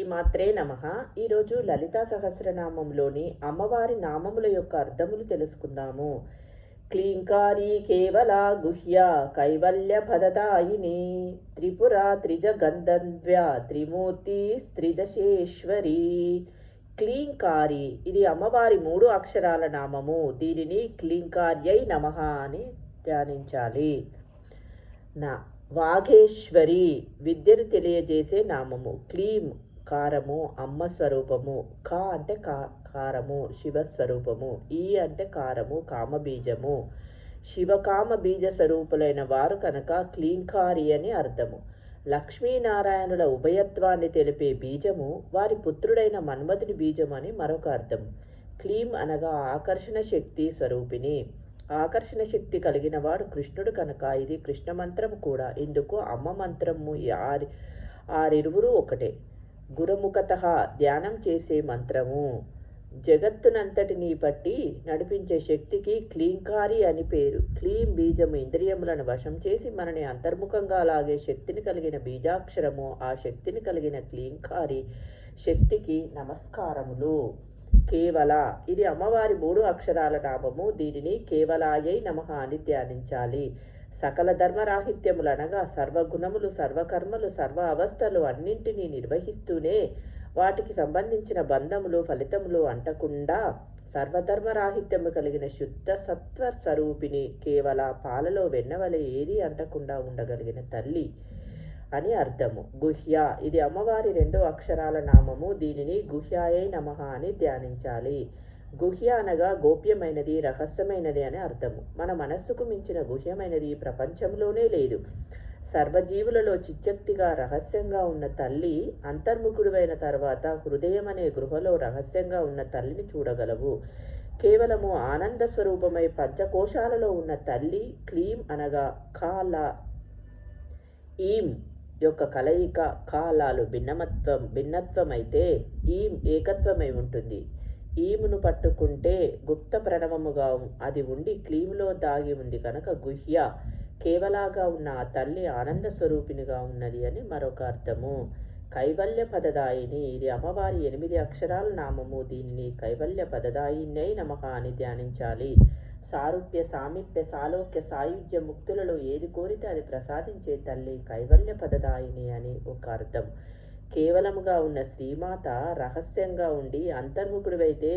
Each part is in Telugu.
ఈ మాత్రే నమ. ఈరోజు లలితా సహస్రనామంలోని అమ్మవారి నామముల యొక్క అర్థములు తెలుసుకుందాము. క్లీంకారీ కేవల గుహ్య కైవల్య పదదాయిని త్రిపుర త్రిజగంధన్వ్య త్రిమూర్తి స్త్రిదశేశ్వరి. క్లీంకారి ఇది అమ్మవారి మూడు అక్షరాల నామము. దీనిని క్లీంకార్యై నమ అని ధ్యానించాలి. నా వాఘేశ్వరి విద్యను తెలియజేసే నామము. క్లీం కారము అమ్మ స్వరూపము. కా అంటే కా కారము శివస్వరూపము ఈ అంటే కారము కామబీజము. శివకామ బీజ స్వరూపులైన వారు కనుక క్లీంకారి అని అర్థము. లక్ష్మీనారాయణుల ఉభయత్వాన్ని తెలిపే బీజము వారి పుత్రుడైన మన్మధుని బీజం అని మరొక అర్థం క్లీం అనగా ఆకర్షణ శక్తి స్వరూపిణి. ఆకర్షణ శక్తి కలిగిన వాడు కృష్ణుడు కనుక. ఇది కృష్ణ మంత్రం కూడా. ఇందుకు అమ్మ మంత్రము ఆరి ఆరిరువురు ఒకటే. గురుముఖత ధ్యానం చేసే మంత్రము. జగత్తునంతటిని పట్టి నడిపించే శక్తికి క్లీంకారి అని పేరు. క్లీం బీజము ఇంద్రియములను వశం చేసి మనని అంతర్ముఖంగా లాగే శక్తిని కలిగిన బీజాక్షరము ఆ శక్తిని కలిగిన క్లీంకారి శక్తికి నమస్కారములు. కేవల ఇది అమ్మవారి మూడు అక్షరాల నామము. దీనిని కేవలాయై నమ అని ధ్యానించాలి. సకల ధర్మరాహిత్యములు అనగా సర్వగుణములు సర్వకర్మలు సర్వ అవస్థలు అన్నింటినీ నిర్వహిస్తూనే వాటికి సంబంధించిన బంధములు ఫలితములు అంటకుండా సర్వధర్మరాహిత్యము కలిగిన శుద్ధ సత్వ స్వరూపిణి కేవల పాలలో వెన్నవలె ఏది అంటకుండా ఉండగలిగిన తల్లి అని అర్థము. గుహ్య ఇది అమ్మవారి రెండు అక్షరాల నామము. దీనిని గుహ్యాయే నమ అని ధ్యానించాలి. గుహ్య అనగా గోప్యమైనది రహస్యమైనది అని అర్థము. మన మనస్సుకు మించిన గుహ్యమైనది ప్రపంచంలోనే లేదు. సర్వజీవులలో చిచ్చక్తిగా రహస్యంగా ఉన్న తల్లి అంతర్ముఖుడువైన తర్వాత హృదయం అనే గృహలో రహస్యంగా ఉన్న తల్లిని చూడగలవు. కేవలము ఆనంద స్వరూపమై పంచకోశాలలో ఉన్న తల్లి క్లీం అనగా కాల ఈం యొక్క కలయిక కాలాలు భిన్నమత్వం భిన్నత్వమైతే ఈం ఏకత్వమై ఉంటుంది. ఈమును పట్టుకుంటే గుప్త ప్రణవముగా అది ఉండి క్లీములో దాగి ఉంది కనుక గుహ్య కేవలాగా ఉన్న ఆ తల్లి ఆనంద స్వరూపినిగా ఉన్నది అని మరొక అర్థము. కైవల్య పదదాయిని ఇది అమ్మవారి ఎనిమిది అక్షరాల నామము. దీనిని కైవల్య పదదాయినై నమః అని ధ్యానించాలి. సారూప్య సామీప్య సాలోక్య సాయుధ్య ముక్తులలో ఏది కోరితే అది ప్రసాదించే తల్లి కైవల్య పదదాయిని అని ఒక అర్థం. కేవలముగా ఉన్న శ్రీమాత రహస్యంగా ఉండి అంతర్ముఖుడివైతే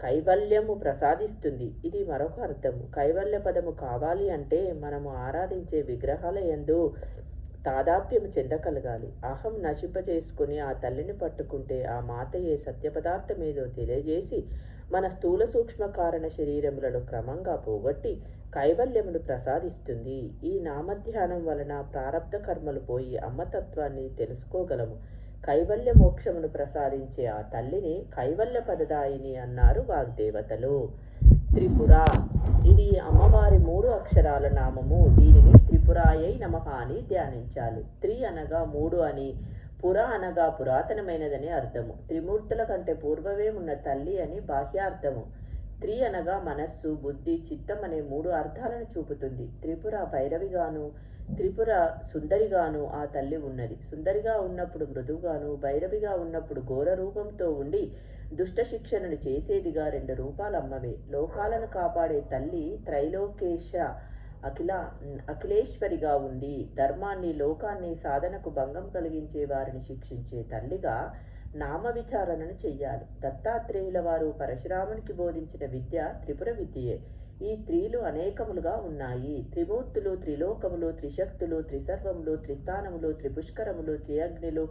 కైవల్యము ప్రసాదిస్తుంది. ఇది మరొక అర్థము. కైవల్య పదము కావాలి అంటే మనము ఆరాధించే విగ్రహాల యందు తాదాప్యము చెందగలగాలి అహం నశింపజేసుకుని ఆ తల్లిని పట్టుకుంటే ఆ మాతయే సత్యపదార్థమేదో తెలియజేసి మన స్థూల సూక్ష్మ కారణ శరీరములను క్రమంగా పోగొట్టి కైవల్యమును ప్రసాదిస్తుంది. ఈ నామధ్యానం వలన ప్రారంధ కర్మలు పోయి అమ్మతత్వాన్ని తెలుసుకోగలము. కైవల్య మోక్షమును ప్రసాదించే ఆ తల్లిని కైవల్య పదదాయిని అన్నారు వాగ్దేవతలు. త్రిపుర ఇది అమ్మవారి మూడు అక్షరాల నామము. దీనిని త్రిపురాయై నమః అని ధ్యానించాలి. త్రి అనగా మూడు అని పుర అనగా పురాతనమైనదని అర్థము. త్రిమూర్తుల కంటే పూర్వమే ఉన్న తల్లి అని బాహ్యార్థము. త్రి అనగా మనస్సు బుద్ధి చిత్తం అనే మూడు అర్థాలను చూపుతుంది. త్రిపుర భైరవిగాను త్రిపుర సుందరిగాను ఆ తల్లి ఉన్నది. సుందరిగా ఉన్నప్పుడు మృదువుగాను భైరవిగా ఉన్నప్పుడు ఘోర రూపంతో ఉండి దుష్ట శిక్షణను చేసేదిగా రెండు రూపాలమ్మవే లోకాలను కాపాడే తల్లి త్రైలోకేశ అఖిల అఖిలేశ్వరిగా ఉంది. ధర్మాన్ని లోకాన్ని సాధనకు భంగం కలిగించే వారిని శిక్షించే తల్లిగా నామ విచారణను చెయ్యాలి. దత్తాత్రేయుల వారు పరశురామునికి బోధించిన విద్య త్రిపుర విద్యయే ఈ త్రీలు అనేకములుగా ఉన్నాయి. త్రిమూర్తులు త్రిలోకములు త్రిశక్తులు త్రిసర్వములు త్రిస్థానములు త్రిపుష్కరములు త్రియగ్నిలు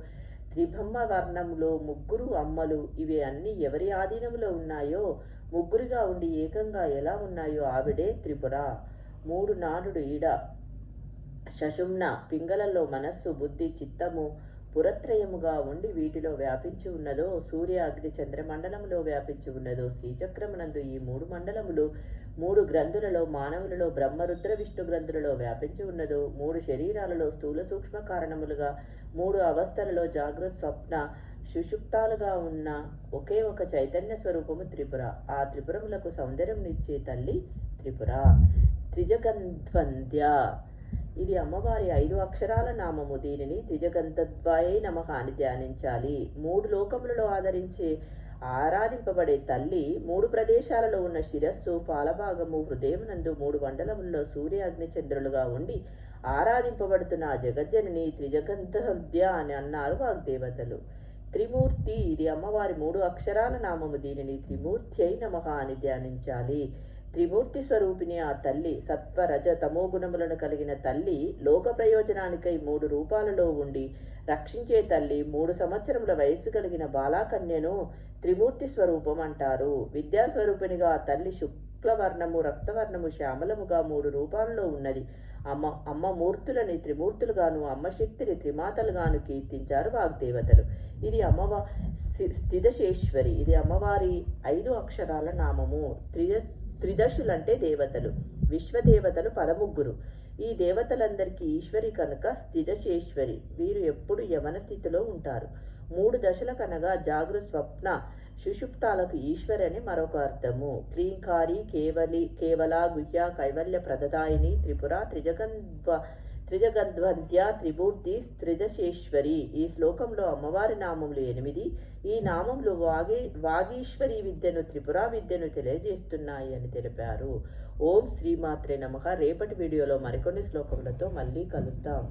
త్రిబ్రహ్మ వర్ణములు ముగ్గురు అమ్మలు. ఇవి అన్ని ఎవరి ఆధీనములో ఉన్నాయో ముగ్గురుగా ఉండి ఏకంగా ఎలా ఉన్నాయో ఆవిడే త్రిపుర. మూడు నానుడు ఈడ. శశుమ్న పింగళల్లో మనస్సు బుద్ధి చిత్తము పురత్రయముగా ఉండి వీటిలో వ్యాపించి ఉన్నదో సూర్య అగ్ని చంద్రమండలములో వ్యాపించి ఉన్నదో శ్రీచక్రమునందు ఈ మూడు మండలములు మూడు గ్రంథులలో మానవులలో బ్రహ్మరుద్ర విష్ణు గ్రంథులలో వ్యాపించి ఉన్నదో మూడు శరీరాలలో స్థూల సూక్ష్మ కారణములుగా మూడు అవస్థలలో జాగ్రత్త స్వప్న సుషుప్తాలుగా ఉన్న ఒకే ఒక చైతన్య స్వరూపము త్రిపుర. ఆ త్రిపురములకు సౌందర్యం ఇచ్చే తల్లి త్రిపుర. త్రిజగంధ్వంద్య. ఇది అమ్మవారి ఐదు అక్షరాల నామము. దీనిని ద్విజగంధద్వాయై నమ అని ధ్యానించాలి. మూడు లోకములలో ఆదరించే ఆరాధింపబడే తల్లి మూడు ప్రదేశాలలో ఉన్న శిరస్సు పాలభాగము హృదయం నందు మూడు మండలముల్లో సూర్య అగ్నిచంద్రులుగా ఉండి ఆరాధింపబడుతున్న ఆ జగజ్జనని త్రిజగంతద్య అని అన్నారు వాగ్దేవతలు. త్రిమూర్తి ఇది అమ్మవారి మూడు అక్షరాల నామము. దీనిని త్రిమూర్తి అయి నమః అని ధ్యానించాలి. త్రిమూర్తి స్వరూపిణి ఆ తల్లి సత్వ రజ కలిగిన తల్లి లోక ప్రయోజనానికై మూడు రూపాలలో ఉండి రక్షించే తల్లి మూడు సంవత్సరముల వయస్సు కలిగిన బాలాకన్యను త్రిమూర్తి స్వరూపం అంటారు. విద్యాస్వరూపిణిగా ఆ తల్లి శుక్లవర్ణము రక్తవర్ణము శ్యామలముగా మూడు రూపాలలో ఉన్నది. అమ్మ అమ్మ మూర్తులని త్రిమూర్తులుగాను అమ్మ శక్తిని త్రిమాతలుగాను కీర్తించారు వాగ్దేవతలు. ఇది అమ్మవ స్థితశేశ్వరి. ఇది అమ్మవారి ఐదు అక్షరాల నామము. త్రి త్రిదశులంటే దేవతలు విశ్వదేవతలు పదముగ్గురు. ఈ దేవతలందరికీ ఈశ్వరి కనుక స్థితశేశ్వరి. వీరు ఎప్పుడు యమన స్థితిలో ఉంటారు. మూడు దశల కనగా జాగృ స్వప్న సుషుప్తాలకు ఈశ్వరి అని మరొక అర్థము. క్రీంకారి కేవలి కేవల గుహ్య కైవల్య ప్రదదాయిని త్రిపుర త్రిజగంధ్వ త్రిజగద్వంద్య త్రిమూర్తి త్రిదశేశ్వరి ఈ శ్లోకంలో అమ్మవారి నామములు ఎనిమిది ఈ నామములు వాగే వాగీశ్వరి విద్యను త్రిపుర విద్యను తెలియజేస్తున్నాయి అని తెలిపారు. ఓం శ్రీమాత్రే నమః. రేపటి వీడియోలో మరికొన్ని శ్లోకములతో మళ్ళీ కలుద్దాం.